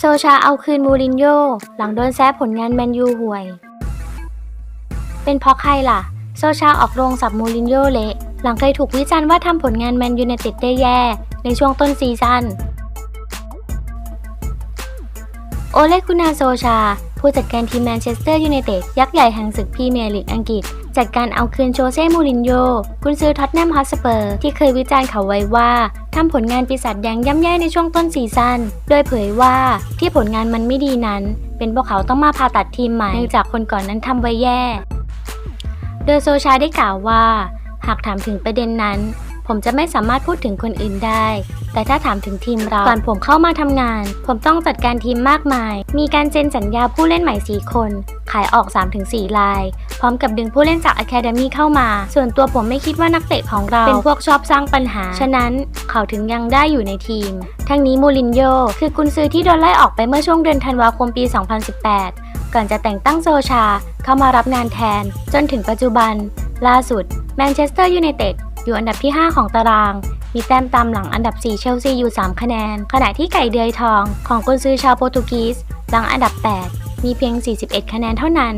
โซชาเอาคืนมูรินโญ่หลังโดนแซะผลงานแมนยูห่วย เป็นเพราะใครล่ะ โซชาออกโรงสับมูรินโญ่เละหลังเคยถูกวิจารณ์ว่าทำผลงานแมนยูในติดได้แย่ ในช่วงต้นซีซั่นโอเลกุนาโซชา ผู้จัดการทีมแมนเชสเตอร์ยูไนเต็ดยักษ์ใหญ่แห่งศึกพรีเมียร์ลีกอังกฤษ จัดการเอาคืนโชเซ่ มูรินโญ่กุนซือท็อตแนมฮอตสเปอร์ ที่เคยวิจารณ์เขาไว้ว่าทำผลงานปีศาจแดงย่ำแย่ในช่วงต้นซีซั่น โดยเผยว่าที่ผลงานมันไม่ดีนั้น เป็นเพราะเขาต้องมาผ่าตัดทีมใหม่เนื่องจากคนก่อนนั้นทำไว้แย่ โดยโซชาได้กล่าวว่า หากถามถึงประเด็นนั้น ผมจะไม่สามารถพูดถึงคนอื่นได้ แต่ถ้าถามถึงทีมเรา ก่อนผมเข้ามาทำงาน ผมต้องจัดการทีมมากมาย มีการเซ็นสัญญาผู้เล่นใหม่ 4 คน ขายออก 3-4 ลาย พร้อมกับดึงผู้เล่นจาก Academy เข้ามา ส่วนตัวผมไม่คิดว่านักเตะของเรา เป็นพวกชอบสร้างปัญหา ฉะนั้นเขาถึงยังได้อยู่ในทีม ทั้งนี้มูรินโญ่คือกุนซือที่โดนไล่ออกไปเมื่อช่วงเดือนธันวาคมปี 2018 ก่อนจะแต่งตั้งโซชาเข้ามารับงานแทน จนถึงปัจจุบัน ล่าสุดแมนเชสเตอร์ยูไนเต็ด อยู่อันดับที่ 5 ของตาราง มีแต้มตามหลังอันดับ 4 เชลซีอยู่ 3 คะแนน ขณะที่ไก่เดือยทองของกุนซือชาวโปรตุกีสหลังอันดับ 8 มีเพียง 41 คะแนนเท่านั้น